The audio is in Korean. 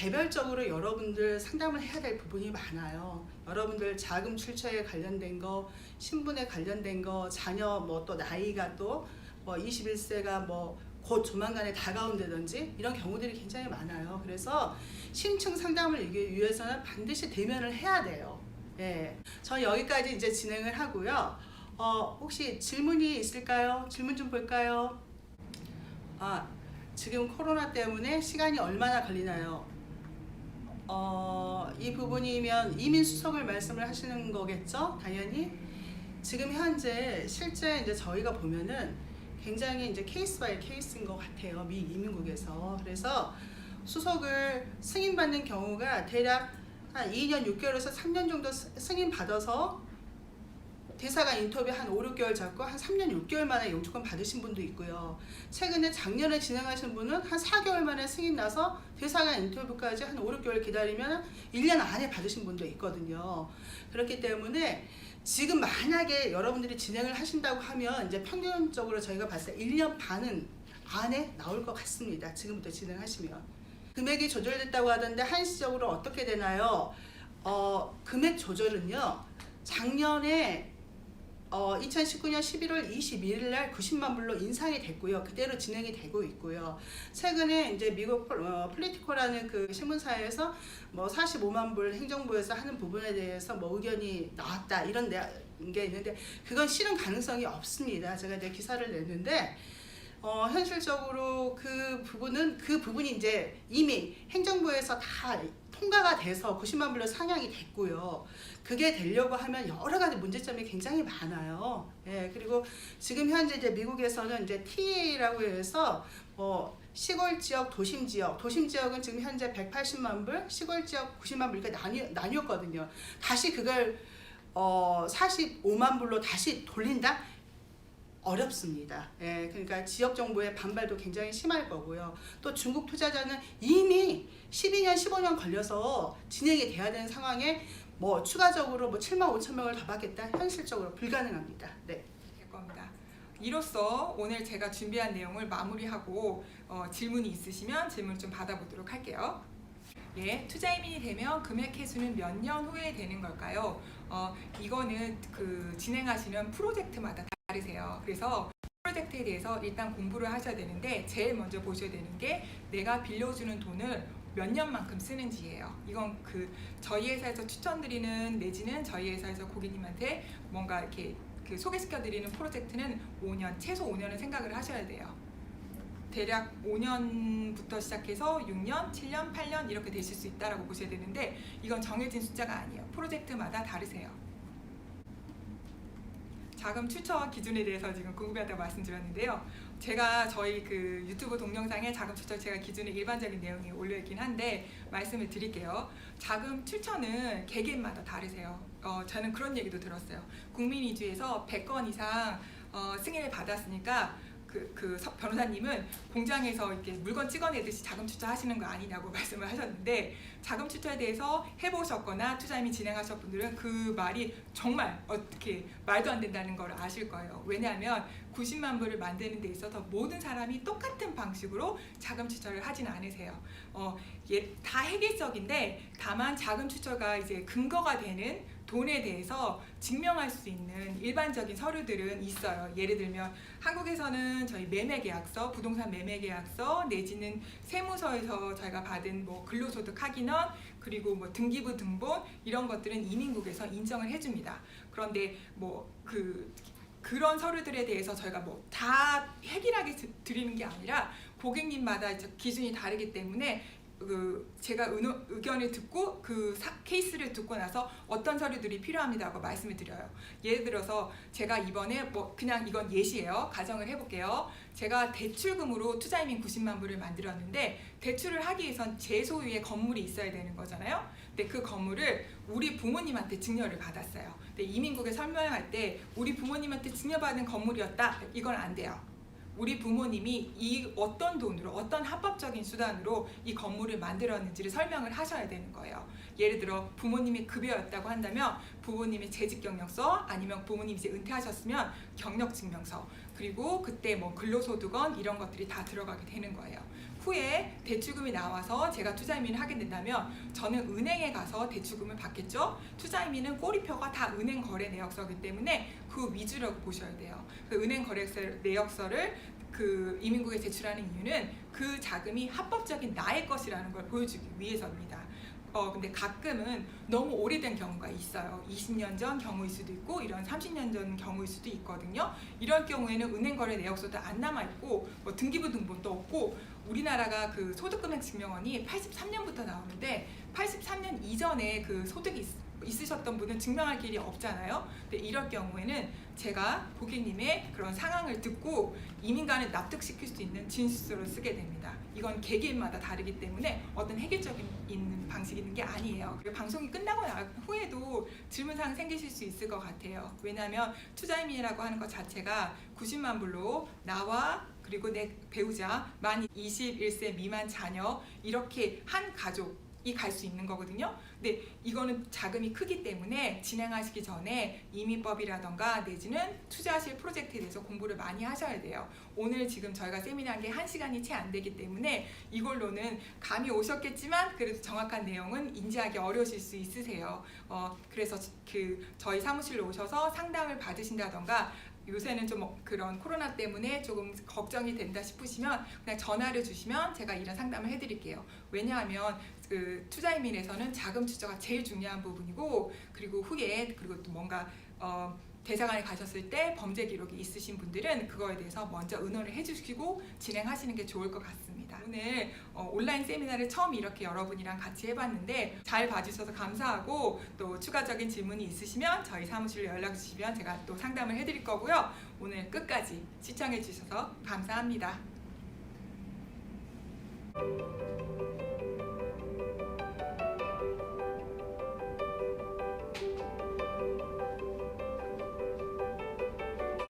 개별적으로 여러분들 상담을 해야 될 부분이 많아요. 여러분들 자금 출처에 관련된 거, 신분에 관련된 거, 자녀 뭐 또 나이가 또 뭐 21세가 뭐 곧 조만간에 다가온다든지 이런 경우들이 굉장히 많아요. 그래서 심층 상담을 위해서는 반드시 대면을 해야 돼요. 예. 저 여기까지 이제 진행을 하고요. 어, 혹시 질문이 있을까요? 질문 좀 볼까요? 아, 지금 코로나 때문에 시간이 얼마나 걸리나요? 어, 이 부분이면 이민 수석을 말씀을 하시는 거겠죠? 당연히. 지금 현재 실제 이제 저희가 보면은 굉장히 이제 케이스 바이 케이스인 것 같아요. 미 이민국에서. 그래서 수석을 승인받는 경우가 대략 한 2년 6개월에서 3년 정도 스- 승인 받아서 대사관 인터뷰 한 5, 6개월 잡고 한 3년 6개월 만에 영주권 받으신 분도 있고요. 최근에 작년에 진행하신 분은 한 4개월 만에 승인 나서 대사관 인터뷰까지 한 5, 6개월 기다리면 1년 안에 받으신 분도 있거든요. 그렇기 때문에 지금 만약에 여러분들이 진행을 하신다고 하면 이제 평균적으로 저희가 봤을 때 1년 반은 안에 나올 것 같습니다. 지금부터 진행하시면. 금액이 조절됐다고 하던데 한시적으로 어떻게 되나요? 어, 금액 조절은요. 작년에 어, 2019년 11월 21일 날 90만 불로 인상이 됐고요. 그대로 진행이 되고 있고요. 최근에 이제 미국 폴- 어, 플리티코라는 그 신문사에서 뭐 45만 불 행정부에서 하는 부분에 대해서 뭐 의견이 나왔다 이런 내- 게 있는데 그건 실현 가능성이 없습니다. 제가 이제 기사를 냈는데 어, 현실적으로 그 부분은 그 부분이 이제 이미 행정부에서 다 통과가 돼서 90만 불로 상향이 됐고요. 그게 되려고 하면 여러 가지 문제점이 굉장히 많아요. 예, 그리고 지금 현재 이제 미국에서는 이제 TA라고 해서 뭐 시골 지역, 도심 지역, 도심 지역은 지금 현재 180만 불, 시골 지역 90만 불 이렇게 나뉘, 나뉘었거든요. 다시 그걸 어, 45만 불로 다시 돌린다? 어렵습니다. 예, 그러니까 지역 정부의 반발도 굉장히 심할 거고요. 또 중국 투자자는 이미 12년, 15년 걸려서 진행이 돼야 되는 상황에 뭐 추가적으로 뭐 7만 5천 명을 더 받겠다 현실적으로 불가능합니다. 네. 될 겁니다. 이로써 오늘 제가 준비한 내용을 마무리하고 어, 질문이 있으시면 질문 좀 받아보도록 할게요. 예, 투자 이민이 되면 금액 회수는 몇 년 후에 되는 걸까요? 어, 이거는 그 진행하시는 프로젝트마다 다르세요. 그래서 프로젝트에 대해서 일단 공부를 하셔야 되는데 제일 먼저 보셔야 되는 게 내가 빌려주는 돈을 몇 년만큼 쓰는지예요. 이건 그 저희 회사에서 추천드리는 내지는 저희 회사에서 고객님한테 뭔가 이렇게 그 소개시켜드리는 프로젝트는 5년 최소 5년은 생각을 하셔야 돼요. 대략 5년부터 시작해서 6년, 7년, 8년 이렇게 되실 수 있다라고 보셔야 되는데 이건 정해진 숫자가 아니에요. 프로젝트마다 다르세요. 자금 출처 기준에 대해서 지금 궁금하다고 말씀드렸는데요. 제가 저희 그 유튜브 동영상에 자금 출처 제가 기준에 일반적인 내용이 올려 있긴 한데 말씀을 드릴게요. 자금 출처는 개개인마다 다르세요. 어, 저는 그런 얘기도 들었어요. 국민이주에서 100건 이상 어, 승인을 받았으니까 그, 그 서- 변호사님은 공장에서 이렇게 물건 찍어내듯이 자금 투자하시는 거 아니냐고 말씀을 하셨는데 자금 투자에 대해서 해보셨거나 투자 이미 진행하셨 분들은 그 말이 정말 어떻게 말도 안 된다는 걸 아실 거예요. 왜냐하면 90만 불을 만드는 데 있어서 모든 사람이 똑같은 방식으로 자금 추천을 하진 않으세요. 어, 예, 다 획일적인데 다만 자금 추천가 이제 근거가 되는 돈에 대해서 증명할 수 있는 일반적인 서류들은 있어요. 예를 들면 한국에서는 저희 매매계약서, 부동산 매매계약서 내지는 세무서에서 저희가 받은 뭐 근로소득 확인원 그리고 뭐 등기부 등본 이런 것들은 이민국에서 인정을 해줍니다. 그런데 뭐그 그런 서류들에 대해서 저희가 뭐 다 해결하게 드- 드리는 게 아니라 고객님마다 기준이 다르기 때문에 그 제가 의노, 의견을 듣고 그 사- 케이스를 듣고 나서 어떤 서류들이 필요합니다고 말씀을 드려요. 예를 들어서 제가 이번에 뭐 그냥 이건 예시예요. 가정을 해볼게요. 제가 대출금으로 투자이민 90만 불을 만들었는데 대출을 하기 위해선 제 소유의 건물이 있어야 되는 거잖아요. 근데 그 건물을 우리 부모님한테 증여를 받았어요. 근데 이민국에 설명할 때 우리 부모님한테 증여받은 건물이었다 이건 안 돼요. 우리 부모님이 이 어떤 돈으로 어떤 합법적인 수단으로 이 건물을 만들었는지를 설명을 하셔야 되는 거예요. 예를 들어 부모님이 급여였다고 한다면 부모님의 재직 경력서 아니면 부모님이 이제 은퇴하셨으면 경력 증명서 그리고 그때 뭐 근로소득원 이런 것들이 다 들어가게 되는 거예요. 후에 대출금이 나와서 제가 투자이민을 하게 된다면 저는 은행에 가서 대출금을 받겠죠. 투자이민은 꼬리표가 다 은행 거래 내역서이기 때문에 그 위주로 보셔야 돼요. 그 은행 거래서 내역서를 그 이민국에 제출하는 이유는 그 자금이 합법적인 나의 것이라는 걸 보여주기 위해서입니다. 어 근데 가끔은 너무 오래된 경우가 있어요. 20년 전 경우일 수도 있고 이런 30년 전 경우일 수도 있거든요. 이럴 경우에는 은행 거래 내역서도 안 남아 있고 뭐 등기부 등본도 없고 우리나라가 그 소득금액 증명원이 83년부터 나오는데 83년 이전에 그 소득이 있, 있으셨던 분은 증명할 길이 없잖아요. 근데 이럴 경우에는 제가 고객님의 그런 상황을 듣고 이민간을 납득시킬 수 있는 진술서를 쓰게 됩니다. 이건 개개인마다 다르기 때문에 어떤 획일적인 있는 방식이 있는 게 아니에요. 그리고 방송이 끝나고 나 후에도 질문사항 생기실 수 있을 것 같아요. 왜냐하면 투자임이라고 하는 것 자체가 90만 불로 나와 그리고 내 배우자 만 21세 미만 자녀 이렇게 한 가족 이 갈 수 있는 거거든요. 근데 이거는 자금이 크기 때문에 진행하시기 전에 이민법이라던가 내지는 투자하실 프로젝트에 대해서 공부를 많이 하셔야 돼요. 오늘 지금 저희가 세미나한 게 한시간이 채 안 되기 때문에 이걸로는 감이 오셨겠지만 그래도 정확한 내용은 인지하기 어려우실 수 있으세요. 어, 그래서 그 저희 사무실로 오셔서 상담을 받으신다던가 요새는 좀 그런 코로나 때문에 조금 걱정이 된다 싶으시면 그냥 전화를 주시면 제가 이런 상담을 해드릴게요. 왜냐하면 그 투자이민에서는 자금 추적가 제일 중요한 부분이고 그리고 후에 그리고 또 뭔가 어, 대사관에 가셨을 때 범죄 기록이 있으신 분들은 그거에 대해서 먼저 의논을 해주시고 진행하시는 게 좋을 것 같습니다. 오늘 어, 온라인 세미나를 처음 이렇게 여러분이랑 같이 해봤는데 잘 봐주셔서 감사하고 또 추가적인 질문이 있으시면 저희 사무실로 연락 주시면 제가 또 상담을 해드릴 거고요. 오늘 끝까지 시청해 주셔서 감사합니다.